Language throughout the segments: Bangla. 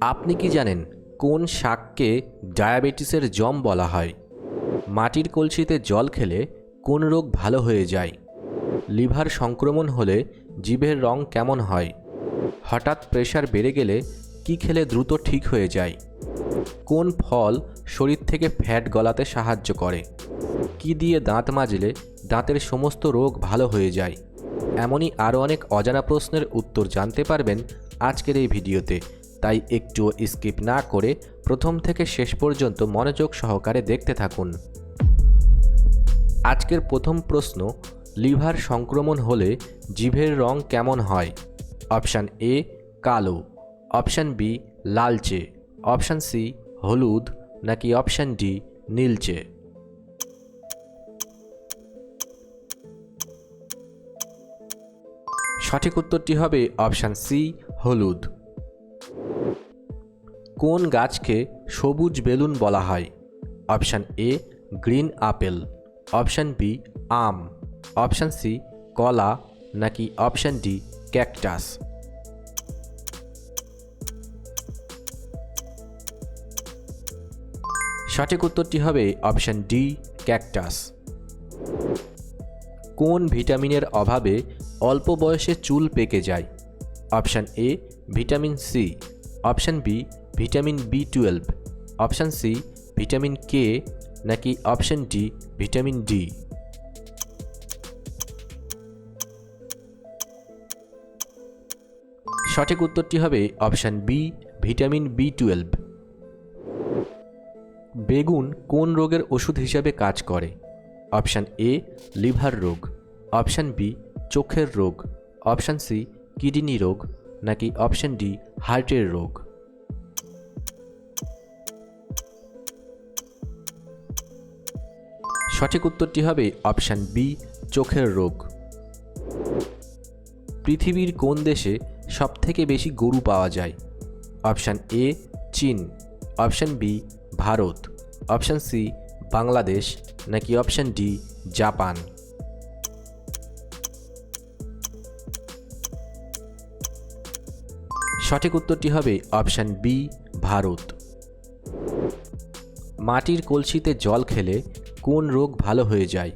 আপনি কি জানেন কোন শাককে ডায়াবেটিসের জম বলা হয়? মাটির কলসিতে জল খেলে কোন রোগ ভালো হয়ে যায়? লিভার সংক্রমণ হলে জিভের রং কেমন হয়? হঠাৎ প্রেশার বেড়ে গেলে কি খেলে দ্রুত ঠিক হয়ে যায়? কোন ফল শরীর থেকে ফ্যাট গলাতে সাহায্য করে? কি দিয়ে দাঁত মাজলে দাঁতের সমস্ত রোগ ভালো হয়ে যায়? এমনই আরও অনেক অজানা প্রশ্নের উত্তর জানতে পারবেন আজকের এই ভিডিওতে। তাই একটুও স্কিপ না করে প্রথম থেকে শেষ পর্যন্ত মনোযোগ সহকারে দেখতে থাকুন। আজকের প্রথম প্রশ্ন, লিভার সংক্রমণ হলে জিভের রং কেমন হয়? অপশান এ, কালো। অপশান বি, লালচে। অপশান সি, হলুদ। নাকি অপশান ডি, নীলচে। সঠিক উত্তরটি হবে অপশান সি, হলুদ। কোন গাছকে সবুজ বেলুন বলা হয়? Option A, green apple. Option B, um. Option C, কলা। নাকি অপশান ডি, ক্যাকটাস। সঠিক উত্তরটি হবে অপশান ডি, ক্যাকটাস। কোন ভিটামিনের অভাবে অল্প বয়সে চুল পেকে যায়? Option A, vitamin C. Option B vitamin B twelve option C, vitamin K নাকি অপশান ডি, ভিটামিন ডি সঠিক উত্তরটি হবে option B, vitamin B twelve বেগুন কোন রোগের ওষুধ হিসাবে কাজ করে? অপশান এ, লিভার রোগ। অপশান বি, চোখের রোগ। অপশান সি, কিডনি রোগ। নাকি অপশান ডি, হার্টের রোগ। সঠিক উত্তরটি হবে অপশান বি, চোখের রোগ। পৃথিবীর কোন দেশে সবথেকে বেশি গরু পাওয়া যায়? অপশান এ, চীন। Option B, Bharat. Option C, Bangladesh. নাকি অপশান ডি, জাপান। সঠিক উত্তরটি হবে অপশান বি, ভারত। মাটির কলসিতে জল খেলে কোন রোগ ভালো হয়ে যায়?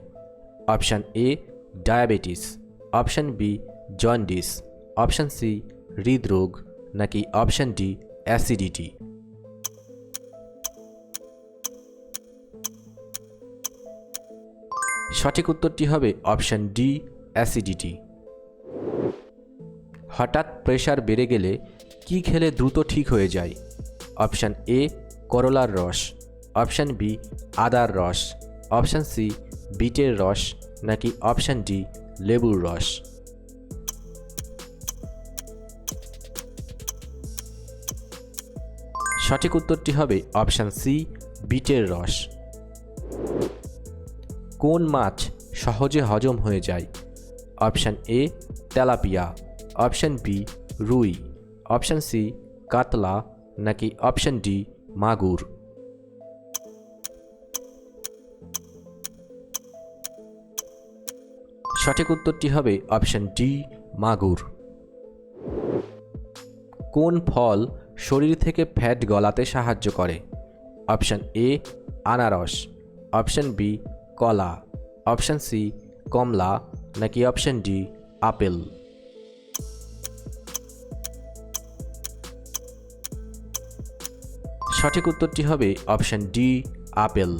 Option A diabetes. Option B jaundice. Option C হৃদরোগ। নাকি অপশান ডি অ্যাসিডিটি। সঠিক উত্তরটি হবে অপশান ডি অ্যাসিডিটি। হঠাৎ প্রেশার বেড়ে গেলে কি খেলে দ্রুত ঠিক হয়ে যায়? অপশান এ করলার রস। অপশান বি আদার রস। অপশান সি, বিটের রস নাকি অপশান ডি, লেবুর রস? সঠিক উত্তরটি হবে অপশান সি, বিটের রস। কোন মাছ সহজে হজম হয়ে যায়? Option A, tilapia. Option B, রুই। অপশান সি, কাতলা নাকি অপশান ডি, মাগুর? সঠিক উত্তরটি হবে অপশান ডি, মাগুর। কোন ফল শরীর থেকে ফ্যাট গলাতে সাহায্য করে? অপশান এ, আনারস। অপশান বি, কলা। অপশান সি, কমলা। নাকি অপশান ডি, আপেল? সঠিক উত্তরটি হবে অপশান ডি, আপেল।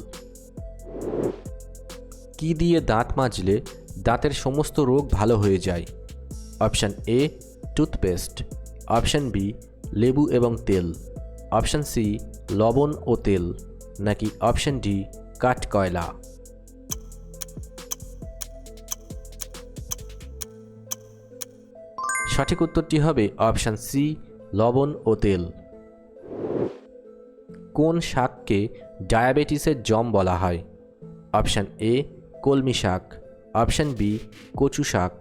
কি দিয়ে দাঁত মাজলে দাঁতের সমস্ত রোগ ভালো হয়ে যায়। Option A toothpaste option B লেবু এবং তেল। অপশান সি লবণ ও তেল। নাকি অপশান ডি কাঠ কয়লা। সঠিক উত্তরটি হবে অপশান সি লবণ ও তেল। কোন শাককে ডায়াবেটিসের জম বলা হয়? অপশান এ কলমি শাক। অপশান বি, কচু শাক।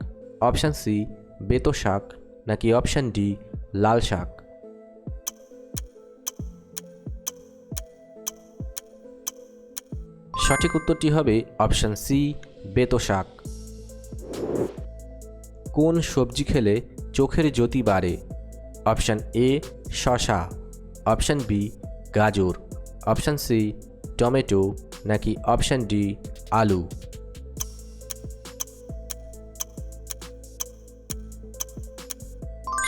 অপশান সি, বেতো শাক, নাকি অপশান ডি, লাল শাক। সঠিক উত্তরটি হবে অপশান সি, বেতো শাক। কোন সবজি খেলে চোখের জ্যোতি বাড়ে? অপশান এ, শশা। অপশান বি, গাজর। অপশান সি, টমেটো, নাকি অপশান ডি, আলু।